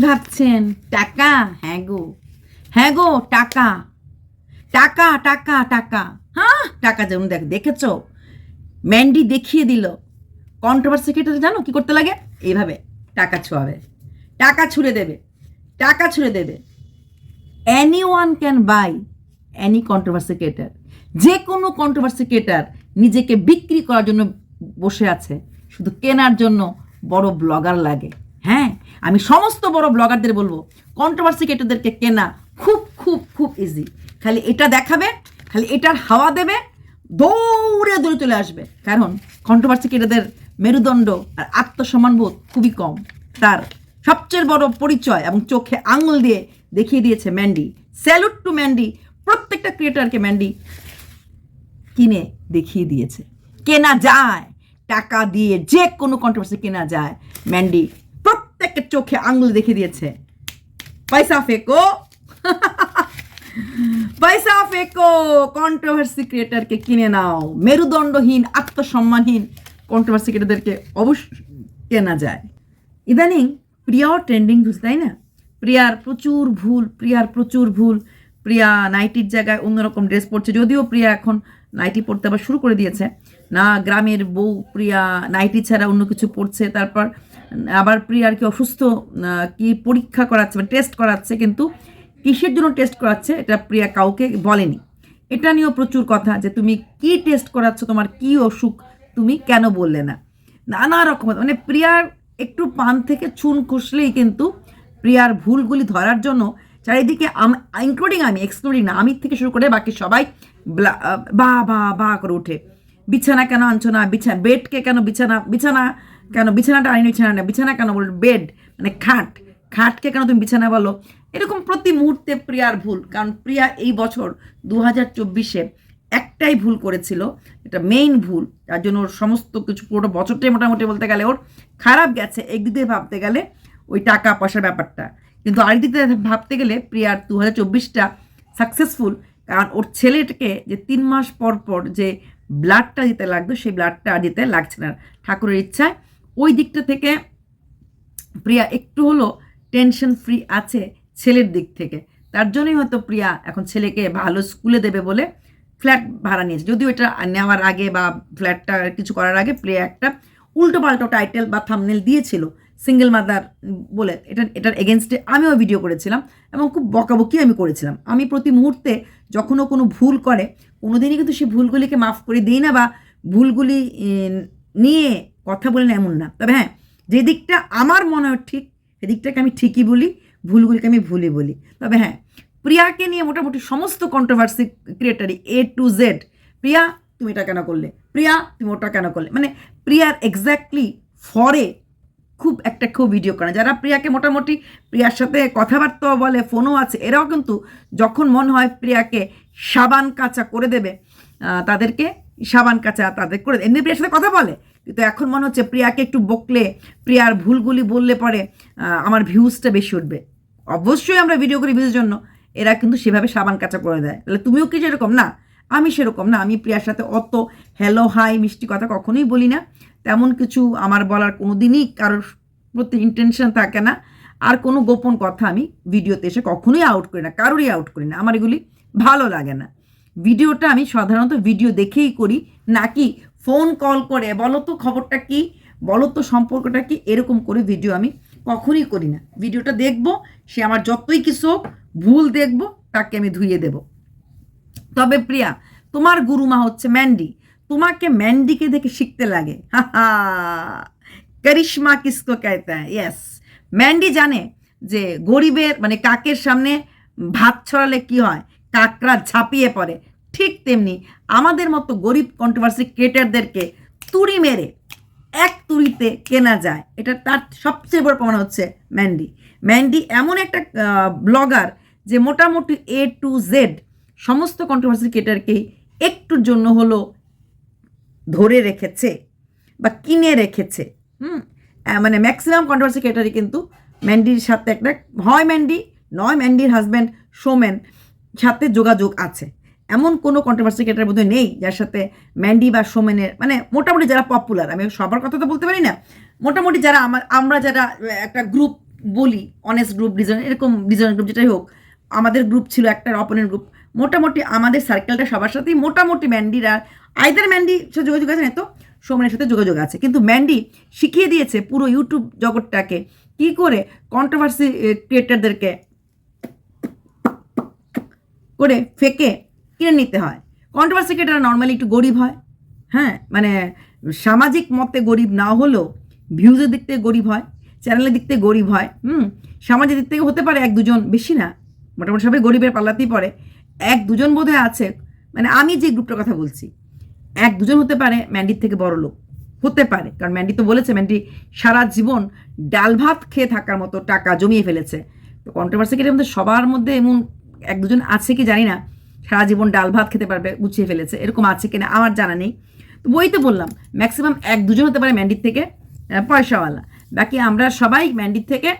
ভাবছেন? টাকা? হ্যাঁ গো। হ্যাঁ গো, টাকা। টাকা টাকা টাকা। হ্যাঁ টাকা যেমন দেখ, দেখেছ? ম্যান্ডি দেখিয়ে দিল। কন্ট্রোভার্সি কেটে জানো কি করতে লাগে? এইভাবে টাকা ছোঁয়াবে। টাকা ছুঁড়ে দেবে। টাকা ছুঁড়ে দেবে। Any one can buy any controversy creator যে কোনো কন্ট্রোভার্সি ক্রিয়েটার নিজেকে বিক্রি করার জন্য বসে আছে। শুধু কেনার জন্য বড় ব্লগার লাগে। হ্যাঁ আমি সমস্ত বড় ব্লগারদের বলব কন্ট্রোভার্সি ক্রিয়েটারদেরকে কেনা খুব খুব খুব ইজি খালি এটা দেখাবে, খালি এটার হাওয়া দেবে, দৌড়ে দৌড়ে চলে আসবে। কারণ কন্ট্রোভার্সি ক্রিয়েটারদের মেরুদণ্ড আর আত্মসম্মানবোধ খুবই কম। তার সবচেয়ে বড় পরিচয় এবং চোখে আঙুল দিয়ে দেখিয়ে দিয়েছে ম্যান্ডি। Salute to Mandy. প্রত্যেকটা ক্রিয়েটারকে ম্যান্ডি কিনে দেখিয়ে দিয়েছে। কেনা যায়, টাকা দিয়ে যে কোনো কন্ট্রোভার্সি কেনা যায়, ম্যান্ডি প্রত্যেকের চোখে আঙুল দেখিয়ে দিয়েছে। পয়সা ফেকো। পয়সা ফেকো। কন্ট্রোভার্সি ক্রিয়েটারকে কিনে নাও। মেরুদণ্ডহীন, আত্মসম্মানহীন কন্ট্রোভার্সি ক্রিয়েটারদেরকে অবশ্যই কেনা যায়। ইদানিং প্রিয়াও ট্রেন্ডিং হচ্ছে তাই না? প্রিয়ার প্রচুর ভুল, প্রিয়ার প্রচুর ভুল। প্রিয়া নাইটির জায়গায় অন্যরকম ড্রেস পরছে। যদিও প্রিয়া এখন নাইটি পরতে আবার শুরু করে দিয়েছে। না, গ্রামের বউ প্রিয়া নাইটি ছাড়া অন্য কিছু পরছে। তারপর আবার প্রিয়ার কি অসুস্থ কি পরীক্ষা করাচ্ছে মানে টেস্ট করাচ্ছে কিন্তু কিসের জন্য টেস্ট করাচ্ছে এটা প্রিয়া কাউকে বলেনি। এটা নিয়েও প্রচুর কথা যে তুমি কি টেস্ট করাচ্ছ, তোমার কি অসুখ, তুমি কেন বললে না? নানা রকম মানে প্রিয়ার একটু পান থেকে চুন খসলেই কিন্তু প্রিয়ার ভুলগুলি ধরার জন্য চারিদিকে ইনক্লুডিং আমি এক্সক্লুডিং না, আমি থেকে শুরু করে বাকি সবাই বা বা বা করে উঠে। বিছানা কেন আনছো না? বিছানা বেডকে কেন বিছানা বিছানা কেন বিছানাটা আনি বিছানা না, বিছানা কেন বল বেড মানে খাট। খাটকে কেন তুমি বিছানা বলো? এরকম প্রতি মুহূর্তে প্রিয়ার ভুল, কারণ প্রিয়া এই বছর দু হাজার চব্বিশে একটাই ভুল করেছিল, এটা মেইন ভুল। তার জন্য ওর সমস্ত কিছু পুরো বছরটাই মোটামুটি বলতে গেলে ওর খারাপ গেছে একদিক ভাবতে গেলে ওই টাকা পয়সার ব্যাপারটা। কিন্তু আরেকদিক দিয়ে ভাবতে গেলে প্রিয়ার দু হাজার চব্বিশটা সাকসেসফুল কারণ ওর ছেলেটাকে যে তিন মাস পর পর যে ব্লাডটা দিতে লাগতো সেই ব্লাডটা দিতে লাগছে না। ঠাকুরের ইচ্ছায় ওই দিকটা থেকে প্রিয়া একটু হলো টেনশন ফ্রি আছে ছেলের দিক থেকে। তার জন্যই হয়তো প্রিয়া এখন ছেলেকে ভালো স্কুলে দেবে বলে ফ্ল্যাট ভাড়া নিয়েছে। যদিও এটা নেওয়ার আগে বা ফ্ল্যাটটা কিছু করার আগে প্রিয়া একটা উল্টো পাল্টো টাইটেল বা থামনেল দিয়েছিল সিঙ্গেল মাদার বলে। এটা, এটার এগেনস্টে আমিও ভিডিও করেছিলাম এবং খুব বকাবকি আমি করেছিলাম। আমি প্রতি মুহূর্তে যখনও কোনো ভুল করে, কোনোদিনই কিন্তু সেই ভুলগুলিকে মাফ করে দিই না বা ভুলগুলি নিয়ে কথা বলি না এমন না। তবে হ্যাঁ যে দিকটা আমার মনে হয় ঠিক, সেদিকটাকে আমি ঠিকই বলি, ভুলগুলিকে আমি ভুলই বলি। তবে হ্যাঁ প্রিয়াকে নিয়ে মোটামুটি সমস্ত কন্ট্রোভার্সি ক্রিয়েটারই এ টু জেড প্রিয়া, তুমি এটা কেন করলে? প্রিয়া, তুমি ওটা কেন করলে? মানে প্রিয়ার এক্স্যাক্টলি ফরে খুব একটা খুব ভিডিও করে যারা প্রিয়াকে মোটামুটি প্রিয়ার সাথে কথাবার্তাও বলে ফোনও আছে, এরাও কিন্তু যখন মনে হয় প্রিয়াকে সাবান কাঁচা করে দেবে তাদেরকে সাবান কাঁচা তাদের করে। এমনি প্রিয়ার সাথে কথা বলে কিন্তু এখন মনে হচ্ছে প্রিয়াকে একটু বকলে প্রিয়ার ভুলগুলি বললে পরে আমার ভিউজটা বেশি উঠবে। অবশ্যই আমরা ভিডিও করি ভিউজের জন্য। এরা কিন্তু সেভাবে সাবান কাঁচা করে দেয়। তাহলে তুমিও কি সেরকম? না, আমি সেরকম না। আমি প্রিয়ার সাথে অত হ্যালো হাই মিষ্টি কথা কখনোই বলি না। তেমন কিছু আমার বলার কোনো দিনই কারোর প্রতি ইন্টেনশন থাকে না। আর কোনো গোপন কথা আমি ভিডিওতে এসে কখনোই আউট করি না। কারোরই আউট করি না। আমার এগুলি ভালো লাগে না। ভিডিওটা আমি সাধারণত ভিডিও দেখেই করি। নাকি ফোন কল করে বলো তো খবরটা কি? বলো তো সম্পর্কটা কি? এরকম করে ভিডিও আমি কখনই করি না। ভিডিওটা দেখব, সে আমার যতই কিছু ভুল দেখব, তাকে আমি ধুয়ে দেব। তবে প্রিয়া, তোমার গুরুমা হচ্ছে ম্যান্ডি তোমাকে ম্যান্ডিকে দেখে শিখতে লাগে। হা করিশ্মা কিসকো কেতা ইয়েস ম্যান্ডি জানে যে গরিবের মানে কাকের সামনে ভাত ছড়ালে কি হয়? কাকরা ঝাঁপিয়ে পড়ে। ঠিক তেমনি আমাদের মতো গরিব কন্ট্রোভার্সি ক্রিয়েটারদেরকে তুড়ি মেরে এক তুড়িতে কেনা যায়। এটা তার সবচেয়ে বড় প্রমাণ হচ্ছে ম্যান্ডি ম্যান্ডি এমন একটা ব্লগার যে মোটামুটি এ টু জেড সমস্ত কন্ট্রোভার্সি ক্রিয়েটারকেই একটুর জন্য হলো ধরে রেখেছে বা কিনে রেখেছে। হুম? মানে ম্যাক্সিমাম কন্ট্রোভার্সি ক্রিয়েটারই কিন্তু ম্যান্ডির সাথে একটা, হয় ম্যান্ডি নয় ম্যান্ডির হাজব্যান্ড সোমেন সাথে যোগাযোগ আছে। এমন কোনো কন্ট্রোভার্সি ক্রিয়েটার বোধহয় নেই যার সাথে ম্যান্ডি বা সোমেনের মানে মোটামুটি যারা পপুলার আমি সবার কথা তো বলতে পারি না, মোটামুটি যারা আমার, আমরা যারা একটা গ্রুপ বলি অনেস্ট গ্রুপ ডিজাইন এরকম ডিজাইন গ্রুপ যেটাই হোক, আমাদের গ্রুপ ছিল একটা অপনের গ্রুপ মোটামুটি আমাদের সার্কেলটা সবার সাথেই মোটামুটি ম্যান্ডির আর আইদার ম্যান্ডি সাথে যোগাযোগ আছে না তো সোমেনের সাথে যোগাযোগ আছে, কিন্তু ম্যান্ডি শিখিয়ে দিয়েছে পুরো ইউটিউব জগৎটাকে কি করে কন্ট্রোভার্সি ক্রিয়েটারদেরকে করে ফেকে কিনে নিতে হয়। কন্ট্রোভার্সি নর্মালি একটু গরিব হয়। হ্যাঁ মানে সামাজিক মতে গরিব না হলেও ভিউজের দিক থেকে গরিব হয় চ্যানেলের দিক থেকে গরিব হয়, হুম সামাজিক দিক থেকে হতে পারে এক দুজন বেশি না, মোটামুটি সবাই গরিবের পাল্লাতেই পড়ে। এক দুজন বোধহয় আছে মানে আমি যে গ্রুপটার কথা বলছি, এক দুজন হতে পারে ম্যান্ডির থেকে বড় লোক, হতে পারে, কারণ ম্যান্ডি তো বলেছে ম্যান্ডি সারা জীবন ডাল ভাত খেয়ে থাকার মতো টাকা জমিয়ে ফেলেছে। তো কন্ট্রোভার্সি মধ্যে সবার মধ্যে এমন এক দুজন আছে কি জানি না সারা জীবন ডাল ভাত খেতে পারবে, গুছিয়ে ফেলেছে, এরকম আছে কিনা আমার জানা নেই। বই তো বললাম ম্যাক্সিমাম এক দুজন হতে পারে ম্যান্ডির থেকে পয়সাওয়ালা। বাকি আমরা সবাই ম্যান্ডির থেকে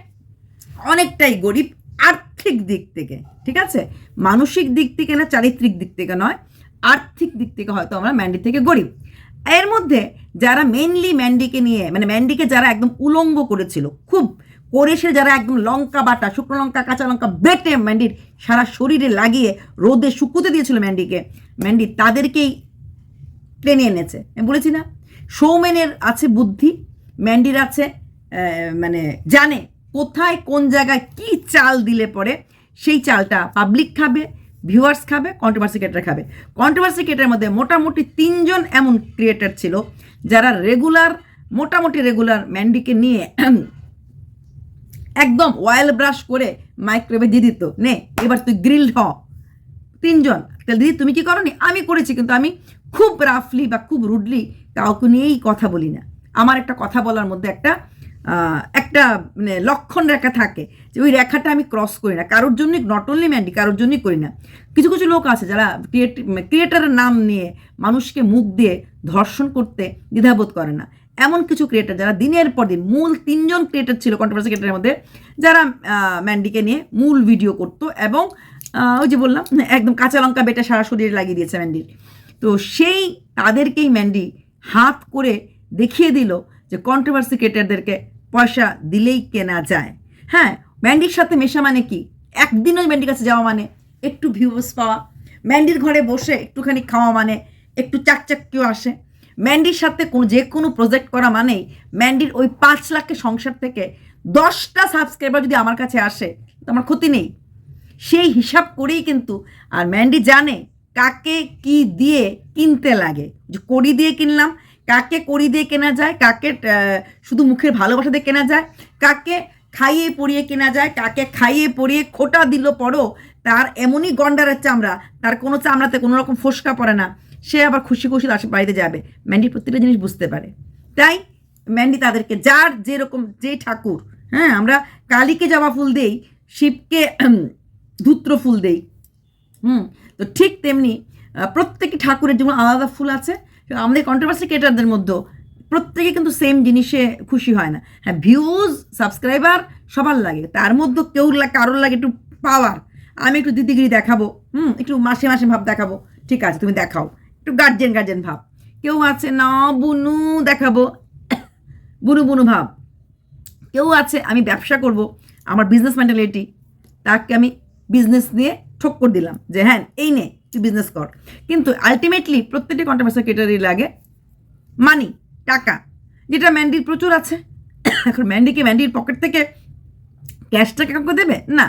অনেকটাই গরিব আর্থিক দিক থেকে, ঠিক আছে? মানসিক দিক থেকে না, চারিত্রিক দিক থেকে নয়, আর্থিক দিক থেকে হয়তো আমরা ম্যান্ডি থেকে গরিব। এর মধ্যে যারা মেনলি ম্যান্ডিকে নিয়ে মানে ম্যান্ডিকে যারা একদম উলঙ্গ করেছিল, খুব করে সে যারা একদম লঙ্কা বাটা, শুকনো লঙ্কা, কাঁচা লঙ্কা বেটে ম্যান্ডির সারা শরীরে লাগিয়ে রোদে শুকুতে দিয়েছিল ম্যান্ডিকে ম্যান্ডি তাদেরকেই টেনে এনেছে। আমি বলেছি না সৌমেনের আছে বুদ্ধি ম্যান্ডির আছে মানে জানে কোথায়, কোন জায়গায় কি চাল দিলে পরে সেই চালটা পাবলিক খাবে ভিউয়ার্স খাবে কন্ট্রোভার্সি ক্রিয়েটার খাবে। কন্ট্রোভার্সি ক্রিয়েটারের মধ্যে মোটামুটি তিনজন এমন ক্রিয়েটার ছিল, যারা রেগুলার মোটামুটি রেগুলার ম্যান্ডিকে নিয়ে একদম অয়েল ব্রাশ করে মাইক্রোওয়েভে দিয়ে দিত। নে, এবার তুই গ্রিলড হ। তিনজন। তাহলে দিদি, তুমি কি করনি? আমি করেছি, কিন্তু আমি খুব রাফলি বা খুব রুডলি কাউকে নিয়েই কথা বলি না। আমার একটা কথা বলার মধ্যে একটা একটা মানে লক্ষণ রেখা থাকে যে ওই রেখাটা আমি ক্রস করি না। কারোর জন্যই নট অনলি ম্যান্ডি কারোর জন্যই করি না। কিছু কিছু লোক আছে যারা ক্রিয়েটারের নাম নিয়ে মানুষকে মুখ দিয়ে ধর্ষণ করতে দ্বিধাবোধ করে না। এমন কিছু ক্রিয়েটার যারা দিনের পর দিন মূল তিনজন ক্রিয়েটার ছিল কন্ট্রোভার্সি ক্রিয়েটারের মধ্যে, যারা ম্যান্ডিকে নিয়ে মূল ভিডিও করতো এবং ওই যে বললাম, একদম কাঁচা লঙ্কা বেটা সারা শরীরে লাগিয়ে দিয়েছে ম্যান্ডির তো সেই তাদেরকেই ম্যান্ডি হাত করে দেখিয়ে দিল যে কন্ট্রোভার্সি ক্রিয়েটারদেরকে পয়সা দিলেই কেনা যায়। হ্যাঁ ম্যান্ডির সাথে মেশা মানে কি? একদিন ওই ম্যান্ডির কাছে যাওয়া মানে একটু ভিউজ পাওয়া। ম্যান্ডির ঘরে বসে একটুখানি খাওয়া মানে একটু চাকচাক কেউ আসে। ম্যান্ডির সাথে কোনো যে কোনো প্রজেক্ট করা মানেই ম্যান্ডির ওই পাঁচ লাখের সংসার থেকে দশটা সাবস্ক্রাইবার যদি আমার কাছে আসে, তো আমার ক্ষতি নেই। সেই হিসাব করেই কিন্তু, আর ম্যান্ডি জানে কাকে কি দিয়ে কিনতে লাগে। যে কড়ি দিয়ে কিনলাম, কাকে কড়ি দিয়ে কেনা যায়, কাকে শুধু মুখের ভালোবাসা দিয়ে কেনা যায়, কাকে খাইয়ে পরিয়ে কেনা যায়, কাকে খাইয়ে পরিয়ে খোটা দিল পরও তার এমনই গন্ডারের চামড়া, তার কোনো চামড়াতে কোনো রকম ফোসকা পড়ে না। সে আবার খুশি খুশি আসে বাড়িতে যাবে। ম্যান্ডি প্রত্যেকটা জিনিস বুঝতে পারে। তাই ম্যান্ডি তাদেরকে, যার যেরকম যে ঠাকুর হ্যাঁ আমরা কালীকে জবা ফুল দেই, শিবকে ধূত্র ফুল দেই, হুম, তো ঠিক তেমনি প্রত্যেকটি ঠাকুরের যেমন আলাদা ফুল আছে আমাদের কন্ট্রোভার্সি ক্রিয়েটারদের মধ্যেও প্রত্যেকে কিন্তু সেম জিনিসে খুশি হয় না। হ্যাঁ ভিউজ সাবস্ক্রাইবার সবার লাগে। তার মধ্যে কেউ লা- কারোর লাগে একটু পাওয়ার আমি একটু দিদিগিরি দেখাবো, হুম, একটু মাসে মাসে ভাব দেখাবো। ঠিক আছে, তুমি দেখাও। একটু গার্জেন গার্জেন ভাব। কেউ আছে, না, বুনু, দেখাবো। বুনু বুনু ভাব। কেউ আছে, আমি ব্যবসা করব, আমার বিজনেস মেন্টালিটি তাকে আমি বিজনেস নিয়ে ঠক্কর দিলাম যে হ্যাঁ এই নে, তুই বিজনেস কর। কিন্তু আলটিমেটলি প্রত্যেকটি কন্ট্রোভার্সি ক্রিয়েটারই লাগে মানি টাকা, যেটা ম্যান্ডির প্রচুর আছে। এখন ম্যান্ডিকে ম্যান্ডির পকেট থেকে ক্যাশ টাকা কাউকে দেবে? না।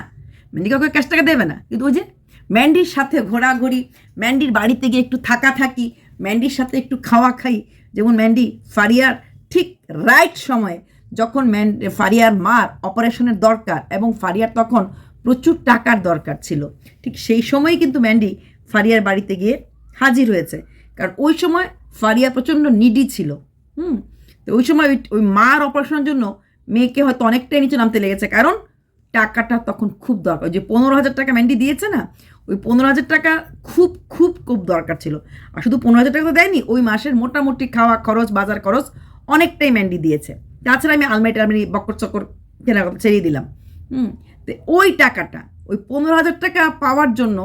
ম্যান্ডি কাউকে ক্যাশ টাকা দেবে না। কিন্তু ওই যে ম্যান্ডির সাথে ঘোরাঘুরি, ম্যান্ডির বাড়িতে গিয়ে একটু থাকা থাকি, ম্যান্ডির সাথে একটু খাওয়া খাই। যেমন ম্যান্ডি, ফারিয়ার ঠিক রাইট সময়ে যখন ম্যান, ফারিয়ার মার অপারেশনের দরকার এবং ফারিয়ার তখন প্রচুর টাকার দরকার ছিল। ঠিক সেই সময়ই কিন্তু ম্যান্ডি ফারিয়ার বাড়িতে গিয়ে হাজির হয়েছে। কারণ ওই সময় ফারিয়া প্রচণ্ড নিডি ছিল। হুম? তো ওই সময় ওই- ওই মার অপারেশনের জন্য মেয়েকে হয়তো অনেকটাই নিচে নামতে লেগেছে। কারণ টাকাটা তখন খুব দরকার। যে পনেরো হাজার টাকা ম্যান্ডি দিয়েছে না, ওই পনেরো হাজার টাকা খুব খুব খুব দরকার ছিল। আর শুধু পনেরো হাজার টাকা তো দেয়নি, ওই মাসের মোটামুটি খাওয়া খরচ, বাজার খরচ অনেকটাই ম্যান্ডি দিয়েছে। তাছাড়া আমি আলমারি টালমারি বকর চকর কেনার কথা ছেড়ে দিলাম। হুম, তো ওই টাকাটা, ওই পনেরো হাজার টাকা পাওয়ার জন্য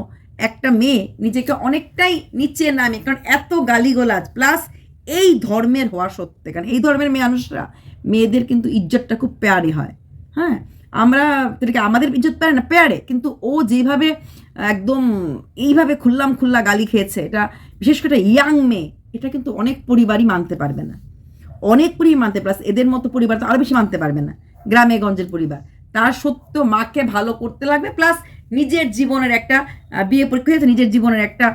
একটা মেয়ে নিজেকে অনেকটাই নিচে নামে কারণ এত গালিগোলাজ, প্লাস এই ধর্মের হওয়া সত্ত্বে, কারণ এই ধর্মের মেয়ে মানুষরা মেয়েদের কিন্তু ইজ্জতটা খুব পেয়ারি হয়। হ্যাঁ আমরা তাদেরকে আমাদের ইজ্জত পারে না, পেয়ারে। কিন্তু ও যেভাবে, একদম এইভাবে খুললাম খুল্লা গালি খেয়েছে, এটা বিশেষ করে ইয়াং মেয়ে, এটা কিন্তু অনেক পরিবারই মানতে পারবে না। অনেক পরিবার মানতে প্লাস এদের মতো পরিবার তো আরও বেশি মানতে পারবে না গ্রামে গঞ্জের পরিবার। তার সত্য মাকে ভালো করতে লাগবে প্লাস নিজের জীবনের একটা বিয়ে পরীক্ষা নিজের জীবনের একটা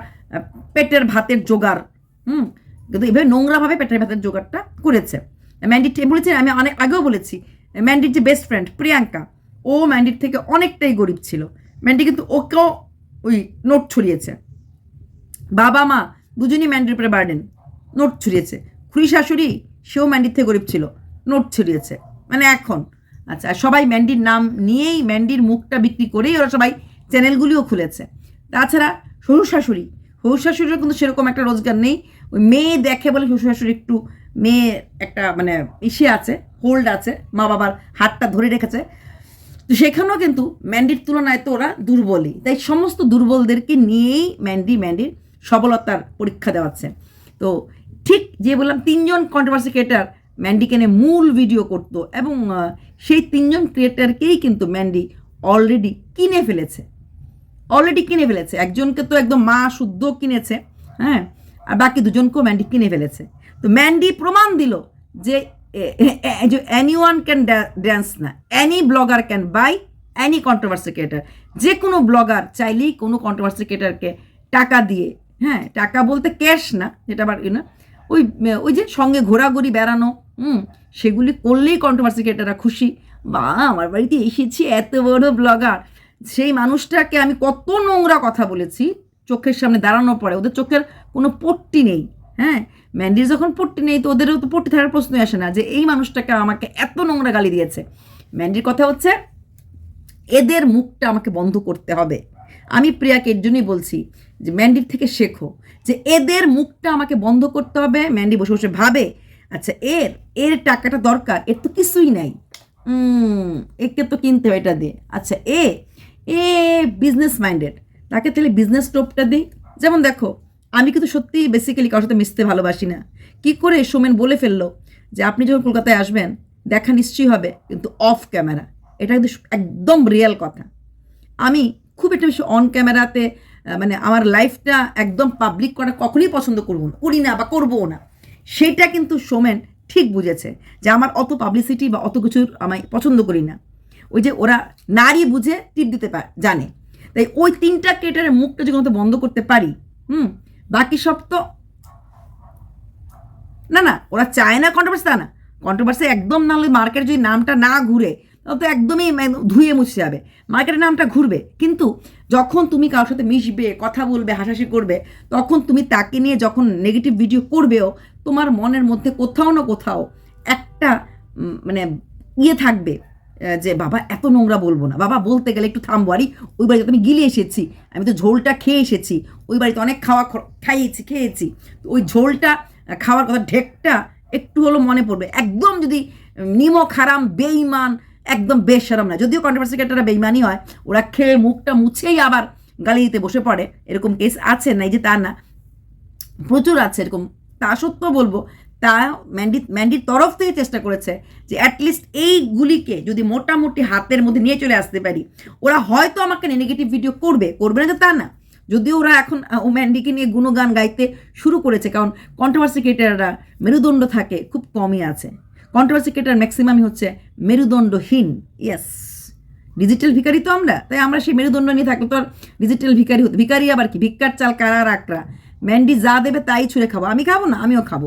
পেটের ভাতের জোগাড়, হুম? কিন্তু এভাবে নোংরাভাবে পেটের ভাতের জোগাড়টা করেছে। ম্যান্ডিট বলেছে, আমি অনেক আগেও বলেছি ম্যান্ডির যে বেস্ট ফ্রেন্ড প্রিয়াঙ্কা, ও ম্যান্ডির থেকে অনেকটাই গরিব ছিল। ম্যান্ডি কিন্তু ওকেও ওই নোট ছড়িয়েছে। বাবা, মা দুজনই ম্যান্ডির উপরে বার্ডেন নোট ছড়িয়েছে। খুড়ি, শাশুড়ি, সেও ম্যান্ডির থেকে গরিব ছিল নোট ছড়িয়েছে। মানে এখন আচ্ছা সবাই ম্যান্ডির নাম নিয়েই ম্যান্ডির মুখটা বিক্রি করেই ওরা সবাই চ্যানেলগুলিও খুলেছে। তাছাড়া শ্বশুর শাশুড়ি, শ্বশুর শাশুড়িরও কিন্তু সেরকম একটা রোজগার নেই। ওই মেয়ে দেখে বলে শ্বশুর শাশুড়ি একটু মেয়ে একটা মানে ইসে আছে। হোল্ড আছে, মা বাবার হাতটা ধরে রেখেছে। তো সেখানেও কিন্তু ম্যান্ডির তুলনায় তো ওরা দুর্বলই। তাই সমস্ত দুর্বলদেরকে নিয়েই ম্যান্ডি ম্যান্ডির সবলতার পরীক্ষা দেওয়াচ্ছে। তো ঠিক যে বললাম, তিনজন কন্ট্রোভার্সি ক্রিয়েটার ম্যান্ডিকে নিয়ে মূল ভিডিও করতো এবং সেই তিনজন ক্রিয়েটারকেই কিন্তু ম্যান্ডি অলরেডি কিনে ফেলেছে। অলরেডি কিনে ফেলেছে। একজনকে তো একদম মা শুদ্ধ কিনেছে হ্যাঁ? আর বাকি দুজনকেও ম্যান্ডি কিনে ফেলেছে। তো ম্যান্ডি প্রমাণ দিল যে এনি ওয়ান ক্যান ড্যান্স না। Any blogger can buy any controversy creator যে কোনো ব্লগার চাইলেই কোনো কন্ট্রোভার্সি ক্রিয়েটারকে টাকা দিয়ে হ্যাঁ টাকা বলতে ক্যাশ না, যেটা আবার না, ওই ওই যে সঙ্গে ঘোরাঘুরি বেড়ানো, হুম, সেগুলি করলেই কন্ট্রোভার্সি ক্রিয়েটাররা খুশি। বা, আমার বাড়িতে এসেছি এত বড় ব্লগার সেই মানুষটাকে আমি কত নোংরা কথা বলেছি, চোখের সামনে দাঁড়ানোর পরে, ওদের চোখের কোনো পট্টি নেই। হ্যাঁ? ম্যান্ডির যখন পট্টি নেই, তো ওদেরও তো পট্টি থাকার প্রশ্নই আসে না যে এই মানুষটাকে আমাকে এত নোংরা গালি দিয়েছে। ম্যান্ডির কথা হচ্ছে, এদের মুখটা আমাকে বন্ধ করতে হবে। আমি প্রিয়াকে এর জন্যই বলছি যে ম্যান্ডির থেকে শেখো যে, এদের মুখটা আমাকে বন্ধ করতে হবে। ম্যান্ডি বসে বসে ভাবে আচ্ছা এর এর টাকাটা দরকার, এর তো কিছুই নাই। একে তো কিনতে হবে এটা দিয়ে। আচ্ছা এ এ বিজনেস মাইন্ডেড তাকে তাহলে বিজনেস টোপটা দিই। যেমন দেখো আমি কিন্তু সত্যিই বেসিক্যালি কারোর সাথে মিশতে ভালোবাসি না। কি করে সোমেন বলে ফেলল যে আপনি যখন কলকাতায় আসবেন, দেখা নিশ্চয়ই হবে, কিন্তু অফ ক্যামেরা এটা কিন্তু একদম রিয়েল কথা। আমি খুব একটা বেশি অন ক্যামেরাতে মানে আমার লাইফটা একদম পাবলিক করা কখনই পছন্দ করব না, করি না বা করবও না। সেটা কিন্তু সোমেন ঠিক বুঝেছে যে আমার অত পাবলিসিটি বা অত কিছুর আমি পছন্দ করি না। ওই যে ওরা নারী বুঝে টিপ দিতে জানে। তাই ওই তিনটা ক্রিয়েটারের মুখটা যখন বন্ধ করতে পারি, হুম বাকি সব তো না না, ওরা চায় না কন্ট্রোভার্সি তা না। কন্ট্রোভার্সি একদম না হলে মার্কেট যদি নামটা না ঘুরে তো একদমই ধুয়ে মুছে যাবে। মার্কেটের নামটা ঘুরবে। কিন্তু যখন তুমি কারোর সাথে মিশবে, কথা বলবে, হাসাহাসি করবে, তখন তুমি তাকে নিয়ে যখন নেগেটিভ ভিডিও করবেও, তোমার মনের মধ্যে কোথাও না কোথাও একটা মানে ইয়ে থাকবে। যে বাবা এত নোংরা বলব না। বাবা বলতে গেলে একটু থামবো। আরে, ওই বাড়িতে আমি গিলে এসেছি। আমি তো ঝোলটা খেয়ে এসেছি। ওই বাড়িতে অনেক খাওয়া খাইয়েছি, খেয়েছি। ওই ঝোলটা খাওয়ার কথা, ঢেকটা একটু হলো মনে পড়বে। একদম যদি নিমক হারাম বেইমান একদম বেশারাম না। যদিও কন্ট্রোভার্সি ক্যারেক্টাররা বেইমানই হয়, ওরা খেয়ে মুখটা মুছেই আবার গালি দিতে বসে পড়ে। এরকম কেস আছে, নাই যে তা না। প্রচুর আছে এরকম। তা সত্ত্বেও বলব তা ম্যান্ডি ম্যান্ডির তরফ থেকে চেষ্টা করেছে যে অ্যাটলিস্ট এইগুলিকে যদি মোটামুটি হাতের মধ্যে নিয়ে চলে আসতে পারি। ওরা হয়তো আমাকে নেগেটিভ ভিডিও করবে। করবে না যে তা না। যদিও ওরা এখন ও ম্যান্ডিকে নিয়ে গুণগান গাইতে শুরু করেছে, কারণ কন্ট্রোভার্সি ক্রিয়েটাররা মেরুদণ্ড থাকে, খুব কমই আছে। কন্ট্রোভার্সি ক্রিয়েটার ম্যাক্সিমামই হচ্ছে মেরুদণ্ডহীন। ইয়েস ডিজিটাল ভিখারি তো আমরা, তাই আমরা সেই মেরুদণ্ড নিয়ে থাকলে তো আর ডিজিটাল ভিখারি হতো ভিখারি আবার কি? ভিক্ষার চাল কারা রাকরা ম্যান্ডি যা দেবে তাই ছুঁড়ে খাব। আমি খাব না, আমিও খাব।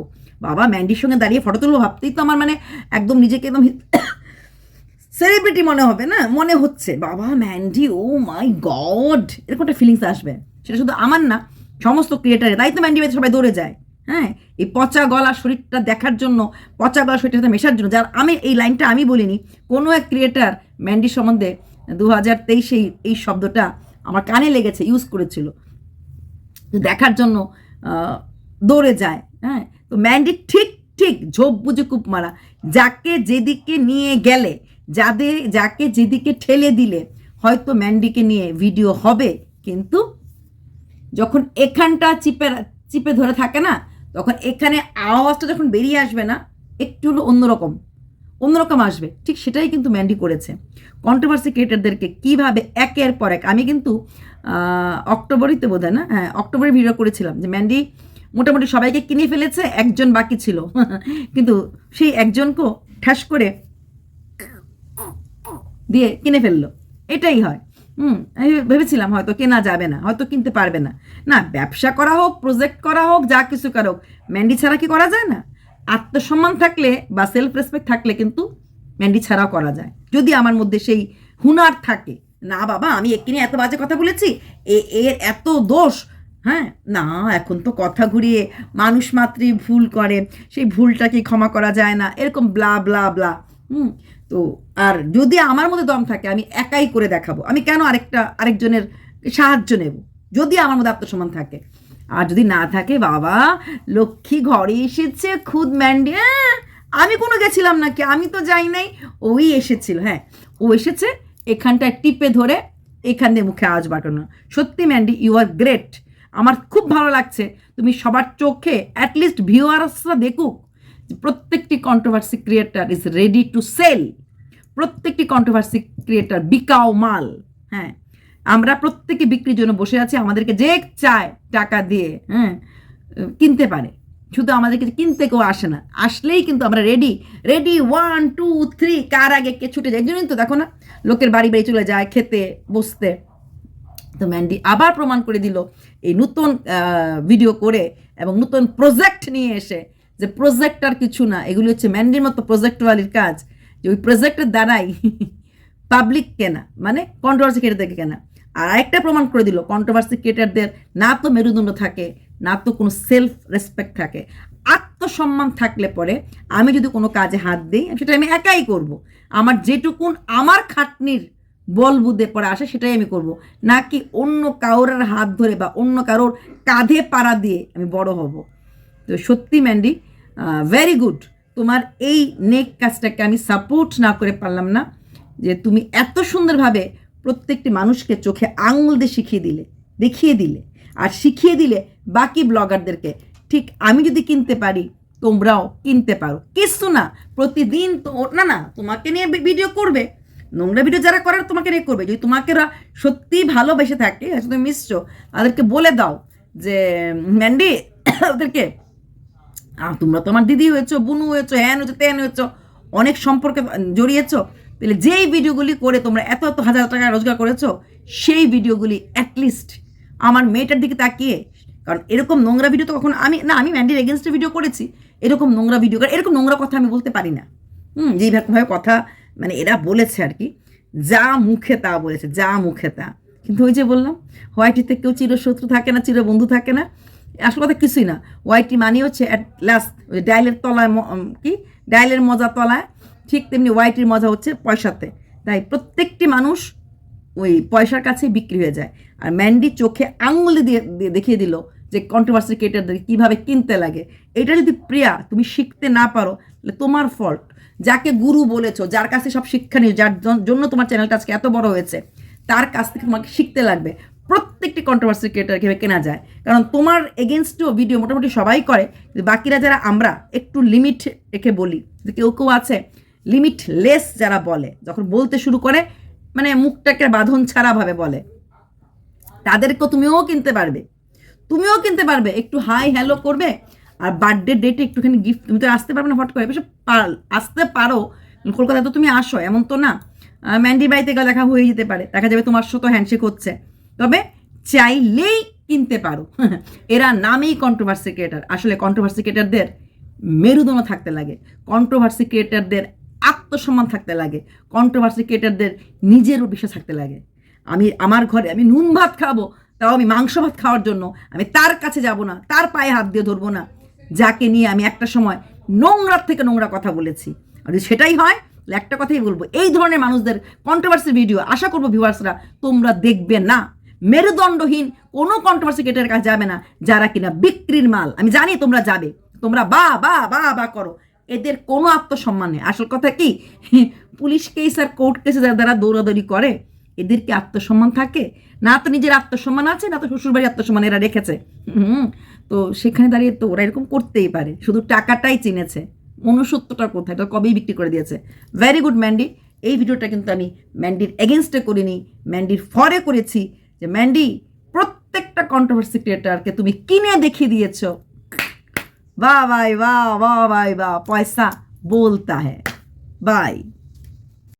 বাবা ম্যান্ডির সঙ্গে দাঁড়িয়ে ফটো তুলবো ভাবতেই তো আমার মানে একদম নিজেকে একদম সেলিব্রিটি মনে হবে না? মনে হচ্ছে, বাবা ম্যান্ডি ও মাই গড এরকম একটা ফিলিংস আসবে। সেটা শুধু আমার না, সমস্ত ক্রিয়েটারে তাই তো ম্যান্ডি বাড়িতে সবাই দৌড়ে যায়। হ্যাঁ এই পচা গলা শরীরটা দেখার জন্য, পচা গলা শরীরটার সাথে মেশার জন্য, যার আমি, এই লাইনটা আমি বলিনি, কোনো এক ক্রিয়েটার ম্যান্ডি সম্বন্ধে দু হাজার তেইশে এই শব্দটা আমার কানে লেগেছে ইউজ করেছিল। দেখার জন্য দৌড়ে যায়। হ্যাঁ তো ম্যান্ডি ঠিক ঠিক ঝোপ বুঝে কূপ মারা। যাকে যেদিকে নিয়ে গেলে যাদের যাকে যেদিকে ঠেলে দিলে হয়তো ম্যান্ডিকে নিয়ে ভিডিও হবে কিন্তু যখন এখানটা চিপে চিপে ধরে থাকে না তখন এখানে আওয়াজটা যখন বেরিয়ে আসবে না একটু হলো অন্যরকম অন্যরকম আসবে। ঠিক সেটাই কিন্তু ম্যান্ডি করেছে। কন্ট্রোভার্সি ক্রিয়েটারদেরকে কীভাবে একের পর এক আমি কিন্তু আহ, অক্টোবরেই বোধ হয় না হ্যাঁ অক্টোবরে ভিডিও করেছিলাম যে ম্যান্ডি মোটামুটি সবাইকে কিনে ফেলেছে, একজন বাকি ছিল। কিন্তু সেই একজনকেও ঠাস করে দিয়ে কিনে ফেলল। এটাই হয়। হুম, আমি ভেবেছিলাম হয়তো কেনা যাবে না, হয়তো কিনতে পারবে না। না, ব্যবসা করা হোক প্রজেক্ট করা হোক, যা কিছু করা হোক ম্যান্ডি ছাড়া কি করা যায় না? আত্মসম্মান থাকলে বা সেলফ রেসপেক্ট থাকলে কিন্তু ম্যান্ডি ছাড়াও করা যায়। যদি আমার মধ্যে সেই হুনার থাকে, না বাবা, আমি একে নিয়ে এত বাজে কথা বলেছি এ এর এত দোষ হ্যাঁ? না, এখন তো কথা ঘুরিয়ে মানুষ মাত্রই ভুল করে। সেই ভুলটাকে ক্ষমা করা যায় না? এরকম ব্লা ব্লা ব্লা হুম? তো আর যদি আমার মধ্যে দম থাকে, আমি একাই করে দেখাবো। আমি কেন আরেকটা, আরেকজনের সাহায্য নেব? যদি আমার মধ্যে আত্মসম্মান থাকে। আর যদি না থাকে, বাবা, লক্ষ্মী ঘরে এসেছে, খুদ ম্যান্ডি আমি কোনো গেছিলাম নাকি? আমি তো যাই নাই। ওই এসেছিল হ্যাঁ। ও এসেছে, এখানটায় টিপে ধরে, এখান দিয়ে মুখে আওয়াজ বাটানো সত্যি ম্যান্ডি ইউ আর গ্রেট আমার খুব ভালো লাগছে। তুমি সবার চোখে অ্যাটলিস্ট ভিউয়ার্সরা দেখুক প্রত্যেকটি controversy creator is ready to sell প্রত্যেকটি কন্ট্রোভার্সি ক্রিয়েটার বিকাও মাল। হ্যাঁ আমরা প্রত্যেকে বিক্রির জন্য বসে আছি, আমাদেরকে যে চায় টাকা দিয়ে হ্যাঁ কিনতে পারে। শুধু আমাদেরকে কিনতে কেউ আসে না, আসলেই কিন্তু আমরা ready ready one two three কার আগে কে ছুটে যায়? এই জন্যই তো দেখো না, লোকের বাড়ি বাড়ি চলে যায়, খেতে, বসতে। তো ম্যান্ডি আবার প্রমাণ করে দিল এই নতুন ভিডিও করে এবং নতুন প্রজেক্ট নিয়ে এসে যে প্রজেক্ট আর কিছু না, এগুলি হচ্ছে ম্যান্ডির মতো প্রজেক্টওয়ালির কাজ। যে ওই প্রজেক্টের দ্বারাই পাবলিক কেনা মানে কন্ট্রোভার্সি ক্রিয়েটারদেরকে কেনা। আর আরেকটা প্রমাণ করে দিল কন্ট্রোভার্সি ক্রিয়েটারদের না তো মেরুদণ্ড থাকে, না তো কোনো সেলফ রেসপেক্ট থাকে। আত্মসম্মান থাকলে পরে আমি যদি কোনো কাজে হাত দিই সেটা আমি একাই করব। আমার যেটুকুন, আমার খাটনির বল বুদ্ধে পরে আসে, সেটাই আমি করব। নাকি অন্য কারোর হাত ধরে বা অন্য কারোর কাঁধে পাড়া দিয়ে আমি বড় হব? তো সত্যি, ম্যান্ডি ভেরি গুড তোমার এই নেক কাজটাকে আমি সাপোর্ট না করে পারলাম না যে তুমি এত সুন্দরভাবে প্রত্যেকটি মানুষকে চোখে আঙুল দিয়ে শিখিয়ে দিলে, দেখিয়ে দিলে। আর শিখিয়ে দিলে বাকি ব্লগারদেরকে। ঠিক আমি যদি কিনতে পারি, তোমরাও কিনতে পারো। কিছু না, প্রতিদিন তো, না না, তোমাকে নিয়ে ভিডিও করবে। নোংরা ভিডিও যারা করার তোমাকে নিয়ে করবে। যদি তোমাকে ওরা সত্যিই ভালোবেসে থাকে আচ্ছা তুমি মিশছো, তাদেরকে বলে দাও যে, ম্যান্ডি, ওদেরকে তোমরা তো আমার দিদি হয়েছো, বুনু হয়েছো, হ্যান হয়েছো তেন হয়েছো, অনেক সম্পর্কে জড়িয়েছো, তাহলে যেই ভিডিওগুলি করে তোমরা এত এত হাজার টাকা রোজগার করেছ, সেই ভিডিওগুলি অ্যাটলিস্ট আমার মেয়েটার দিকে তাকিয়ে, কারণ এরকম নোংরা ভিডিও তো কখনো আমি, না, আমি ম্যান্ডির এগেনস্টে ভিডিও করেছি, এরকম নোংরা ভিডিও করে এরকম নোংরা কথা আমি বলতে পারি না। হুম, যেইভাবে কথা মানে এরা বলেছে আর কি, যা মুখে তা বলেছে, যা মুখে তা। কিন্তু ওই যে বললাম হোয়াইটিতে কেউ চিরশত্রু থাকে না, চিরবন্ধু থাকে না, আসল কথা কিছুই না। ওয়াইটি মানি হচ্ছে অ্যাট লাস্ট ওই ডাইলের তলায় কি? ডাইলের মজা তলায়, ঠিক তেমনি ওয়াইটির মজা হচ্ছে পয়সাতে। তাই প্রত্যেকটি মানুষ ওই পয়সার কাছে বিক্রি হয়ে যায়। আর ম্যান্ডি চোখে আঙুল দিয়ে দেখিয়ে দিল যে কন্ট্রোভার্সি ক্রিয়েটারদের কীভাবে কিনতে লাগে, এটা যদি প্রিয়া তুমি শিখতে না পারো, তাহলে তোমার ফল্ট যাকে গুরু বলেছ, যার কাছে সব শিক্ষা নিয়ে যার জন্য তোমার চ্যানেলটা আজকে এত বড় হয়েছে, তার কাছ থেকে তোমাকে শিখতে লাগবে। প্রত্যেকটি কন্ট্রোভার্সি ক্রিয়েটার কীভাবে কেনা যায়? কারণ তোমার এগেনস্টও ভিডিও মোটামুটি সবাই করে বাকিরা যারা আমরা একটু লিমিট রেখে বলি, যে কেউ কেউ আছে লিমিট লেস যারা বলে, যখন বলতে শুরু করে মানে মুখটাকে বাঁধন ছাড়াভাবে বলে, তাদেরকেও তুমিও কিনতে পারবে। তুমিও কিনতে পারবে। একটু হাই হ্যালো করবে আর বার্থডে ডেটে একটুখানি গিফট তুমি তো আসতে পারবে না হট করে। এসব আসতে পারো। কলকাতায় তো তুমি আসো এমন তো না। আহ, ম্যান্ডির বাড়িতে গেলে দেখা হয়ে যেতে পারে। দেখা যাবে তোমার সাথে হ্যান্ডশেক হচ্ছে। তবে চাইলেই কিনতে পারো। এরা নামেই কন্ট্রোভার্সি ক্রিয়েটার আসলে কন্ট্রোভার্সি ক্রিয়েটারদের মেরুদণ্ড থাকতে লাগে। কন্ট্রোভার্সি ক্রিয়েটারদের আত্মসম্মান থাকতে লাগে। কন্ট্রোভার্সি ক্রিয়েটারদের নিজের বিশ্বাস থাকতে লাগে। আমি আমার ঘরে আমি নুন ভাত খাব। তাও আমি মাংস ভাত খাওয়ার জন্য আমি তার কাছে যাব না, তার পায়ে হাত দিয়ে ধরবো না। যাকে নিয়ে আমি একটা সময় নোংরার থেকে নোংরা কথা বলেছি। আর সেটাই হয়, তাহলে একটা কথাই বলব, এই ধরনের মানুষদের কন্ট্রোভার্সি ভিডিও আশা করব ভিউয়ার্সরা তোমরা দেখবে না। মেরুদণ্ডহীন কোনো কন্ট্রোভার্সি ক্রিয়েটারের কাছে যাবে না, যারা কিনা বিক্রির মাল। আমি জানি তোমরা যাবে, তোমরা বা বা বা বা করো। এদের কোনো আত্মসম্মান নেই। আসল কথা কি? পুলিশ কেস আর কোর্ট কেসে যারা দৌড়াদৌড়ি করে? এদের কি আত্মসম্মান থাকে? না তো নিজের আত্মসম্মান আছে, না তো শ্বশুরবাড়ির আত্মসম্মান এরা রেখেছে। হুম, তো সেখানে দাঁড়িয়ে তো ওরা এরকম করতেই পারে। শুধু টাকাটাই চিনেছে। মনুষ্যত্বটা কোথায়? এটা কবেই বিক্রি করে দিয়েছে। ভেরি গুড ম্যান্ডি এই ভিডিওটা কিন্তু আমি ম্যান্ডির এগেনস্টে করিনি। ম্যান্ডির ফরে করেছি যে ম্যান্ডি প্রত্যেকটা কন্ট্রোভার্সি ক্রিয়েটারকে তুমি কিনে দেখিয়ে দিয়েছ। বা বাই বা বা বাই বা পয়সা বলতা হ্যাঁ বাই